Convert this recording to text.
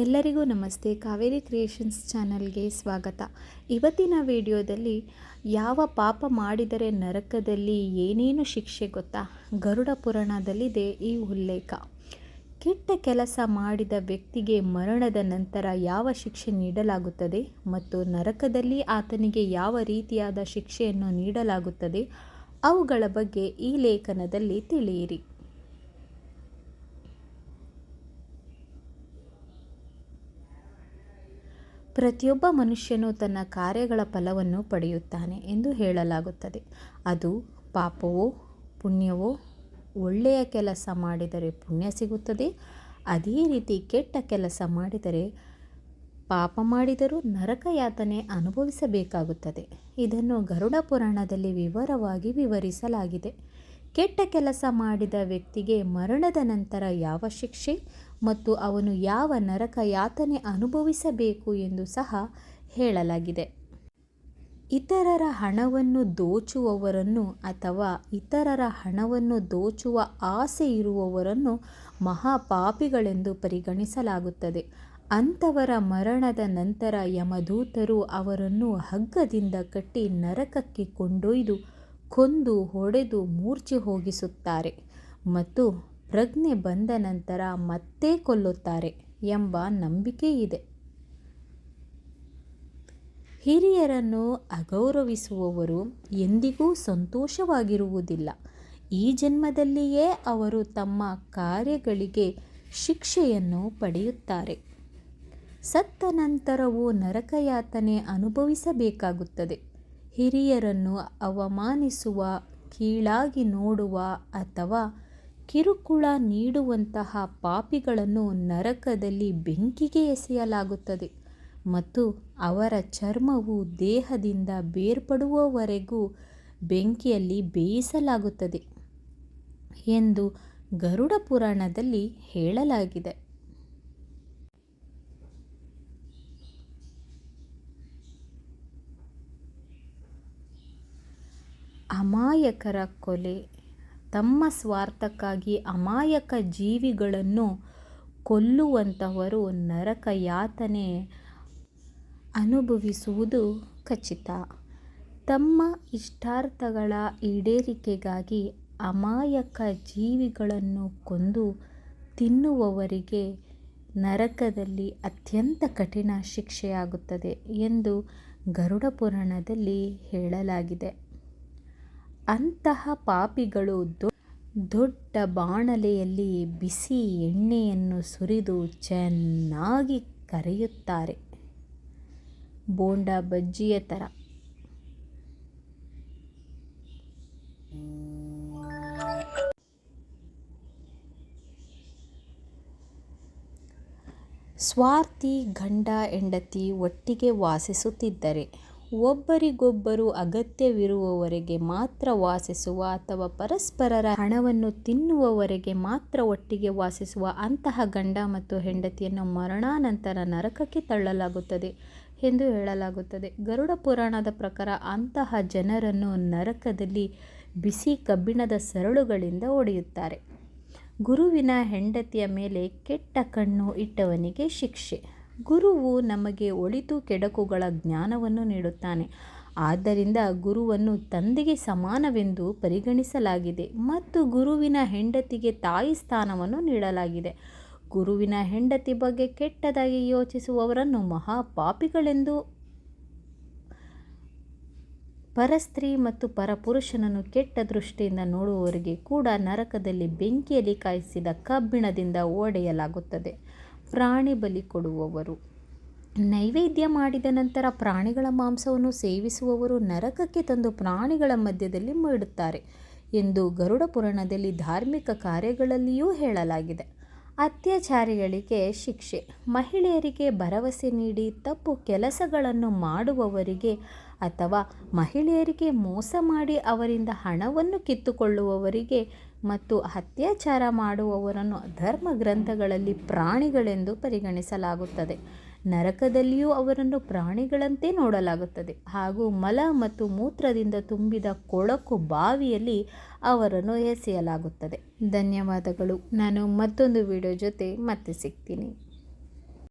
ಎಲ್ಲರಿಗೂ ನಮಸ್ತೆ. ಕಾವೇರಿ ಕ್ರಿಯೇಷನ್ಸ್ ಚಾನಲ್ಗೆ ಸ್ವಾಗತ. ಇವತ್ತಿನ ವಿಡಿಯೋದಲ್ಲಿ ಯಾವ ಪಾಪ ಮಾಡಿದರೆ ನರಕದಲ್ಲಿ ಏನೇನು ಶಿಕ್ಷೆ ಗೊತ್ತಾ? ಗರುಡ ಪುರಾಣದಲ್ಲಿದೆ ಈ ಉಲ್ಲೇಖ. ಕೆಟ್ಟ ಕೆಲಸ ಮಾಡಿದ ವ್ಯಕ್ತಿಗೆ ಮರಣದ ನಂತರ ಯಾವ ಶಿಕ್ಷೆ ನೀಡಲಾಗುತ್ತದೆ ಮತ್ತು ನರಕದಲ್ಲಿ ಆತನಿಗೆ ಯಾವ ರೀತಿಯಾದ ಶಿಕ್ಷೆಯನ್ನು ನೀಡಲಾಗುತ್ತದೆ? ಅವುಗಳ ಬಗ್ಗೆ ಈ ಲೇಖನದಲ್ಲಿ ತಿಳಿಯಿರಿ. ಪ್ರತಿಯೊಬ್ಬ ಮನುಷ್ಯನು ತನ್ನ ಕಾರ್ಯಗಳ ಫಲವನ್ನು ಪಡೆಯುತ್ತಾನೆ ಎಂದು ಹೇಳಲಾಗುತ್ತದೆ. ಅದು ಪಾಪವೋ, ಪುಣ್ಯವೋ, ಒಳ್ಳೆಯ ಕೆಲಸ ಮಾಡಿದರೆ ಪುಣ್ಯ ಸಿಗುತ್ತದೆ. ಅದೇ ರೀತಿ ಕೆಟ್ಟ ಕೆಲಸ ಮಾಡಿದರೆ ಪಾಪ ಮಾಡಿದರೂ ನರಕ ಯಾತನೆ ಅನುಭವಿಸಬೇಕಾಗುತ್ತದೆ. ಇದನ್ನು ಗರುಡ ಪುರಾಣದಲ್ಲಿ ವಿವರವಾಗಿ ವಿವರಿಸಲಾಗಿದೆ. ಕೆಟ್ಟ ಕೆಲಸ ಮಾಡಿದ ವ್ಯಕ್ತಿಗೆ ಮರಣದ ನಂತರ ಯಾವ ಶಿಕ್ಷೆ ಮತ್ತು ಅವನು ಯಾವ ನರಕ ಯಾತನೆ ಅನುಭವಿಸಬೇಕು ಎಂದು ಸಹ ಹೇಳಲಾಗಿದೆ. ಇತರರ ಹಣವನ್ನು ದೋಚುವವರನ್ನು ಅಥವಾ ಇತರರ ಹಣವನ್ನು ದೋಚುವ ಆಸೆ ಇರುವವರನ್ನು ಮಹಾಪಾಪಿಗಳೆಂದು ಪರಿಗಣಿಸಲಾಗುತ್ತದೆ. ಅಂಥವರ ಮರಣದ ನಂತರ ಯಮದೂತರು ಅವರನ್ನು ಹಗ್ಗದಿಂದ ಕಟ್ಟಿ ನರಕಕ್ಕೆ ಕೊಂಡೊಯ್ದು ಕೊಂದು ಹೊಡೆದು ಮೂರ್ಛೆ ಹೋಗಿಸುತ್ತಾರೆ ಮತ್ತು ಪ್ರಜ್ಞೆ ಬಂದ ನಂತರ ಮತ್ತೆ ಕೊಲ್ಲುತ್ತಾರೆ ಎಂಬ ನಂಬಿಕೆ ಇದೆ. ಹಿರಿಯರನ್ನು ಅಗೌರವಿಸುವವರು ಎಂದಿಗೂ ಸಂತೋಷವಾಗಿರುವುದಿಲ್ಲ. ಈ ಜನ್ಮದಲ್ಲಿಯೇ ಅವರು ತಮ್ಮ ಕಾರ್ಯಗಳಿಗೆ ಶಿಕ್ಷೆಯನ್ನು ಪಡೆಯುತ್ತಾರೆ. ಸತ್ತ ನಂತರವೂ ನರಕಯಾತನೆ ಅನುಭವಿಸಬೇಕಾಗುತ್ತದೆ. ಹಿರಿಯರನ್ನು ಅವಮಾನಿಸುವ, ಕೀಳಾಗಿ ನೋಡುವ ಅಥವಾ ಕಿರುಕುಳ ನೀಡುವಂತಹ ಪಾಪಿಗಳನ್ನು ನರಕದಲ್ಲಿ ಬೆಂಕಿಗೆ ಎಸೆಯಲಾಗುತ್ತದೆ ಮತ್ತು ಅವರ ಚರ್ಮವು ದೇಹದಿಂದ ಬೇರ್ಪಡುವವರೆಗೂ ಬೆಂಕಿಯಲ್ಲಿ ಬೇಯಿಸಲಾಗುತ್ತದೆ ಎಂದು ಗರುಡ ಪುರಾಣದಲ್ಲಿ ಹೇಳಲಾಗಿದೆ. ಅಮಾಯಕರ ಕೊಲೆ. ತಮ್ಮ ಸ್ವಾರ್ಥಕ್ಕಾಗಿ ಅಮಾಯಕ ಜೀವಿಗಳನ್ನು ಕೊಲ್ಲುವಂಥವರು ನರಕ ಯಾತನೆ ಅನುಭವಿಸುವುದು ಖಚಿತ. ತಮ್ಮ ಇಷ್ಟಾರ್ಥಗಳ ಈಡೇರಿಕೆಗಾಗಿ ಅಮಾಯಕ ಜೀವಿಗಳನ್ನು ಕೊಂದು ತಿನ್ನುವವರಿಗೆ ನರಕದಲ್ಲಿ ಅತ್ಯಂತ ಕಠಿಣ ಶಿಕ್ಷೆಯಾಗುತ್ತದೆ ಎಂದು ಗರುಡ ಪುರಾಣದಲ್ಲಿ ಹೇಳಲಾಗಿದೆ. ಅಂತಹ ಪಾಪಿಗಳು ದೊಡ್ಡ ಬಾಣಲೆಯಲ್ಲಿ ಬಿಸಿ ಎಣ್ಣೆಯನ್ನು ಸುರಿದು ಚೆನ್ನಾಗಿ ಕರೆಯುತ್ತಾರೆ. ಬೋಂಡ ಬಜ್ಜಿಯ ಥರ. ಸ್ವಾರ್ಥಿ ಗಂಡ ಹೆಂಡತಿ ಒಟ್ಟಿಗೆ ವಾಸಿಸುತ್ತಿದ್ದರೆ ಒಬ್ಬರಿಗೊಬ್ಬರು ಅಗತ್ಯವಿರುವವರೆಗೆ ಮಾತ್ರ ವಾಸಿಸುವ ಅಥವಾ ಪರಸ್ಪರರ ಹಣವನ್ನು ತಿನ್ನುವವರೆಗೆ ಮಾತ್ರ ಒಟ್ಟಿಗೆ ವಾಸಿಸುವ ಅಂತಹ ಗಂಡ ಮತ್ತು ಹೆಂಡತಿಯನ್ನು ಮರಣಾನಂತರ ನರಕಕ್ಕೆ ತಳ್ಳಲಾಗುತ್ತದೆ ಎಂದು ಹೇಳಲಾಗುತ್ತದೆ. ಗರುಡ ಪುರಾಣದ ಪ್ರಕಾರ ಅಂತಹ ಜನರನ್ನು ನರಕದಲ್ಲಿ ಬಿಸಿ ಕಬ್ಬಿಣದ ಸರಳುಗಳಿಂದ ಒಡೆಯುತ್ತಾರೆ ಗುರುವಿನ ಹೆಂಡತಿಯ ಮೇಲೆ ಕೆಟ್ಟ ಕಣ್ಣು ಇಟ್ಟವನಿಗೆ ಶಿಕ್ಷೆ. ಗುರುವು ನಮಗೆ ಒಳಿತು ಕೆಡಕುಗಳ ಜ್ಞಾನವನ್ನು ನೀಡುತ್ತಾನೆ. ಆದ್ದರಿಂದ ಗುರುವನ್ನು ತಂದೆಗೆ ಸಮಾನವೆಂದು ಪರಿಗಣಿಸಲಾಗಿದೆ ಮತ್ತು ಗುರುವಿನ ಹೆಂಡತಿಗೆ ತಾಯಿ ಸ್ಥಾನವನ್ನು ನೀಡಲಾಗಿದೆ. ಗುರುವಿನ ಹೆಂಡತಿ ಬಗ್ಗೆ ಕೆಟ್ಟದಾಗಿ ಯೋಚಿಸುವವರನ್ನು ಮಹಾಪಾಪಿಗಳೆಂದು ಪರಸ್ತ್ರೀ ಮತ್ತು ಪರಪುರುಷನನ್ನು ಕೆಟ್ಟ ದೃಷ್ಟಿಯಿಂದ ನೋಡುವವರಿಗೆ ಕೂಡ ನರಕದಲ್ಲಿ ಬೆಂಕಿಯಲ್ಲಿ ಕಾಯಿಸಿದ ಕಬ್ಬಿಣದಿಂದ ಒಡೆಯಲಾಗುತ್ತದೆ ಪ್ರಾಣಿ ಬಲಿ ಕೊಡುವವರು. ನೈವೇದ್ಯ ಮಾಡಿದ ನಂತರ ಪ್ರಾಣಿಗಳ ಮಾಂಸವನ್ನು ಸೇವಿಸುವವರು ನರಕಕ್ಕೆ ತಂದು ಪ್ರಾಣಿಗಳ ಮಧ್ಯದಲ್ಲಿ ಮಾಡುತ್ತಾರೆ ಎಂದು ಗರುಡ ಪುರಾಣದಲ್ಲಿ ಧಾರ್ಮಿಕ ಕಾರ್ಯಗಳಲ್ಲಿಯೂ ಹೇಳಲಾಗಿದೆ. ಅತ್ಯಾಚಾರಿಗಳಿಗೆ ಶಿಕ್ಷೆ. ಮಹಿಳೆಯರಿಗೆ ಭರವಸೆ ನೀಡಿ ತಪ್ಪು ಕೆಲಸಗಳನ್ನು ಮಾಡುವವರಿಗೆ ಅಥವಾ ಮಹಿಳೆಯರಿಗೆ ಮೋಸ ಮಾಡಿ ಅವರಿಂದ ಹಣವನ್ನು ಕಿತ್ತುಕೊಳ್ಳುವವರಿಗೆ ಮತ್ತು ಅತ್ಯಾಚಾರ ಮಾಡುವವರನ್ನು ಧರ್ಮ ಗ್ರಂಥಗಳಲ್ಲಿ ಪ್ರಾಣಿಗಳೆಂದು ಪರಿಗಣಿಸಲಾಗುತ್ತದೆ. ನರಕದಲ್ಲಿಯೂ ಅವರನ್ನು ಪ್ರಾಣಿಗಳಂತೆ ನೋಡಲಾಗುತ್ತದೆ. ಹಾಗೂ ಮಲ ಮತ್ತು ಮೂತ್ರದಿಂದ ತುಂಬಿದ ಕೊಳಕು ಬಾವಿಯಲ್ಲಿ ಅವರನ್ನು ಎಸೆಯಲಾಗುತ್ತದೆ. ಧನ್ಯವಾದಗಳು. ನಾನು ಮತ್ತೊಂದು ವಿಡಿಯೋ ಜೊತೆ ಮತ್ತೆ ಸಿಗ್ತೀನಿ.